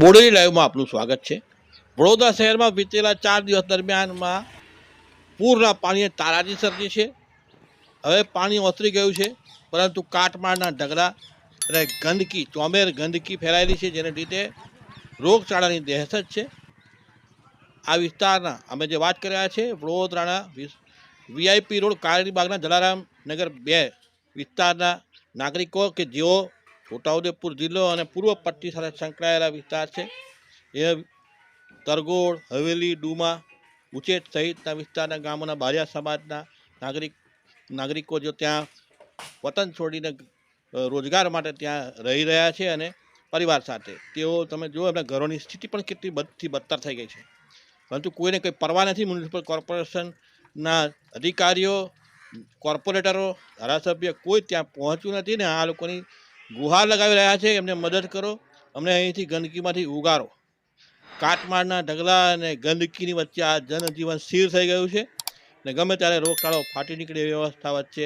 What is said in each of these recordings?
બોડેલી લાઈવમાં આપનું સ્વાગત છે. વડોદરા શહેરમાં વીતેલા ચાર દિવસ દરમિયાનમાં પૂરના પાણીએ તારાજી સર્જી છે. હવે પાણી ઓસરી ગયું છે, પરંતુ કાટમાળના ઢગલા અને ગંદકી, ચોમેર ગંદકી ફેલાયેલી છે, જેને લીધે રોગચાળાની દહેશત છે. આ વિસ્તારના અમે જે વાત કર્યા છે, વડોદરાના વીઆઈપી રોડ કાળીબાગના જલારામ નગર બે વિસ્તારના નાગરિકો કે જેઓ છોટાઉદેપુર જિલ્લો અને પૂર્વ પટ્ટી સાથે સંકળાયેલા વિસ્તાર છે. એ તરગોળ, હવેલી, ડુમા, ઉચેટ સહિતના વિસ્તારના ગામોના બારિયા સમાજના નાગરિક, નાગરિકો જો ત્યાં વતન છોડીને રોજગાર માટે ત્યાં રહી રહ્યા છે અને પરિવાર સાથે. તેઓ તમે જુઓ એમના ઘરોની સ્થિતિ પણ કેટલી બધથી બદતર થઈ ગઈ છે. પરંતુ કોઈને કંઈ પરવા નથી. મ્યુનિસિપલ કોર્પોરેશનના અધિકારીઓ, કોર્પોરેટરો, ધારાસભ્ય કોઈ ત્યાં પહોંચ્યું નથી ને આ લોકોની ગુહાર લગાવી રહ્યા છે, એમને મદદ કરો, અમને અહીંથી ગંદકીમાંથી ઉગારો. કાટમાળના ઢગલા અને ગંદકીની વચ્ચે આ જનજીવન સ્થિર થઈ ગયું છે ને ગમે ત્યારે રોગચાળો ફાટી નીકળે એવી વ્યવસ્થા વચ્ચે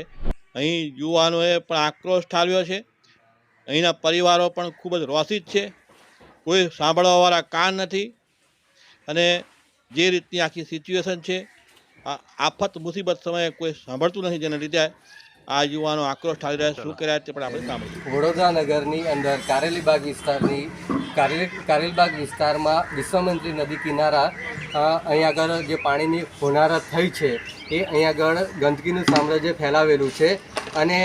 અહીં યુવાનોએ પણ આક્રોશ ઠાલવ્યો છે. અહીંના પરિવારો પણ ખૂબ જ રોષિત છે. કોઈ સાંભળવાવાળા કાન નથી અને જે રીતની આખી સિચ્યુએશન છે, આ આફત મુસીબત સમયે કોઈ સાંભળતું નથી જેના લીધે આ યુવાનો આક્રોશ ઠાલી રહ્યા શું કર્યા તે પણ આપણે સાંભળીશું. વડોદરા નગરની અંદર કારેલીબાગ વિસ્તારની કારેલી, કારેલીબાગ વિસ્તારમાં વિશ્વમંત્રી નદી કિનારા અહીં આગળ જે પાણીની હોનારત થઈ છે, એ અહીં આગળ ગંદકીનું સામ્રાજ્ય ફેલાવેલું છે. અને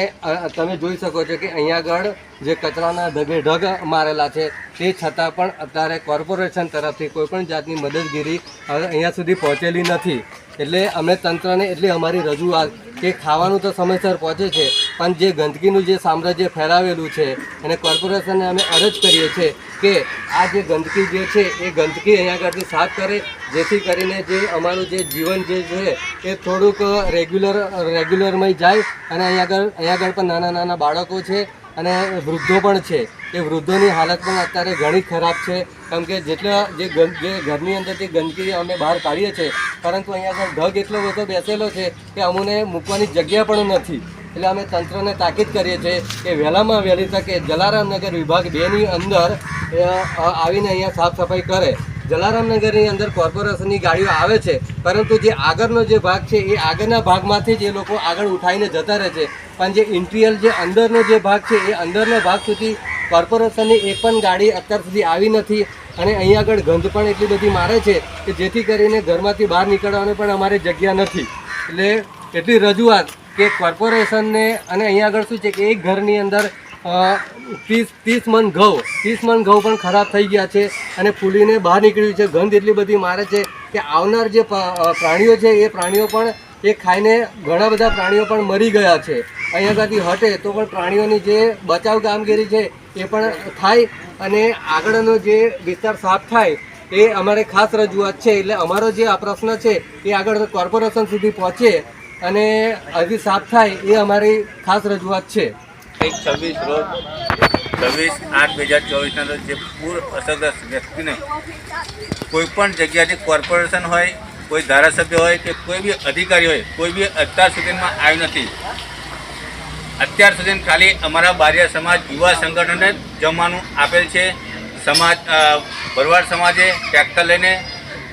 તમે જોઈ શકો છો કે અહીં આગળ જે કચરાના ઢગે ઢગ મારેલા છે, તે છતાં પણ અત્યારે કોર્પોરેશન તરફથી કોઈપણ જાતની મદદગીરી અહીંયા સુધી પહોંચેલી નથી. એટલે અમે તંત્રને એટલી અમારી રજૂઆત કે ખાવાનું તો સમયસર પહોંચે છે, પણ જે ગંદકીનું જે સામ્રાજ્ય ફેલાવેલું છે અને કોર્પોરેશનને અમે અરજ કરીએ છીએ કે આ જે ગંદકી જે છે, એ ગંદકી અહીંયા આગળથી સાફ કરે, જેથી કરીને જે અમારું જે જીવન જે છે, એ થોડુંક રેગ્યુલર રેગ્યુલરમાં જાય અને અહીંયા આગળ અહીંયા આગળ પણ નાના નાના બાળકો છે અને વૃદ્ધો પણ છે. એ વૃદ્ધોની હાલત પણ અત્યારે ઘણી ખરાબ છે. કેમ કે જેટલા જે જે ઘરની અંદરથી ગંદકી અમે બહાર કાઢીએ છીએ પરંતુ અહીંયા આગળ ઢગ એટલો બધો બેસેલો છે કે અમને મૂકવાની જગ્યા પણ નથી. એટલે અમે તંત્રને તાકીદ કરીએ છીએ કે વહેલામાં વહેલી તકે જલારામનગર વિભાગ બેની અંદર આવીને અહીંયા સાફ સફાઈ કરે. જલારામનગરની અંદર કોર્પોરેશનની ગાડીઓ આવે છે, પરંતુ જે આગળનો જે ભાગ છે, એ આગળના ભાગમાંથી જ એ લોકો આગળ ઉઠાવીને જતા રહે છે. પણ જે ઇન્ટિરિયર જે અંદરનો જે ભાગ છે, એ અંદરના ભાગ સુધી કોર્પોરેશનની એક પણ ગાડી અત્યાર સુધી આવી નથી અને અહીં આગળ ગંધ પણ એટલી બધી મારે છે કે જેથી કરીને ઘરમાંથી બહાર નીકળવાની પણ અમારે જગ્યા નથી. એટલે એટલી રજૂઆત કે કોર્પોરેશનને અને અહીંયા આગળ શું છે કે એક ઘરની અંદર ત્રીસ ત્રીસ મન ઘઉં. ત્રીસ મન ઘઉં પણ ખરાબ થઈ ગયા છે અને ફૂલીને બહાર નીકળ્યું છે. ગંધ એટલી બધી મારે છે કે આવનાર જે પ્રાણીઓ છે, એ પ્રાણીઓ પણ, એ ખાઈને ઘણા બધા પ્રાણીઓ પણ મરી ગયા છે. અહીંયા આગળથી હટે તો પણ પ્રાણીઓની જે બચાવ કામગીરી છે, એ પણ થાય અને આગળનો જે વિસ્તાર સાફ થાય, એ અમારે ખાસ રજૂઆત છે. એટલે અમારો જે આ પ્રશ્ન છે, એ આગળ કોર્પોરેશન સુધી પહોંચે અને હજી સાફ થાય, એ અમારી ખાસ રજૂઆત છે. એક છવ્વીસ રોજ, છવ્વીસ આઠ બે હજાર ચોવીસના રોજ જે પૂર અસરગ્રસ્ત વ્યક્તિને કોઈ પણ જગ્યાથી કોર્પોરેશન હોય, કોઈ ધારાસભ્ય હોય કે કોઈ બી અધિકારી હોય, કોઈ બી અત્યાર સુધીમાં આવ્યું નથી. અત્યાર સુધી ખાલી અમારા બારિયા સમાજ યુવા સંગઠને જમવાનું આપેલ છે. સમાજ ભરવાડ સમાજે ટ્રેક્ટર લઈને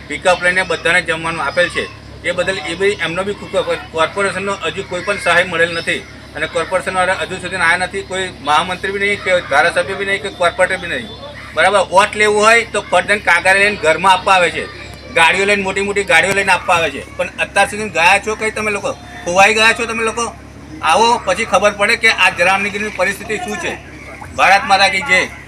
પિકઅપ લઈને બધાને જમવાનું આપેલ છે. એ બદલ એ બી એમનો બી કોર્પોરેશનનો હજુ કોઈ પણ સહાય મળેલ નથી. અને કોર્પોરેશનવાળા હજુ સુધી આવ્યા નથી. કોઈ મહામંત્રી બી નહીં કે ધારાસભ્ય બી નહીં કે કોર્પોરેટર બી નહીં. બરાબર, વોટ લેવું હોય તો ફરજન કાગળ લઈને ઘરમાં આપવા આવે છે. ગાડીઓ લઈને મોટી મોટી ગાડીઓ લઈને આપવા આવે છે. પણ અત્યાર સુધી ગયા છો કઈ તમે લોકો? ખોવાઈ ગયા છો તમે લોકો? આવો, પછી ખબર પડે કે આ જરામનગરની પરિસ્થિતિ શું છે. ભારત માતા કી જય.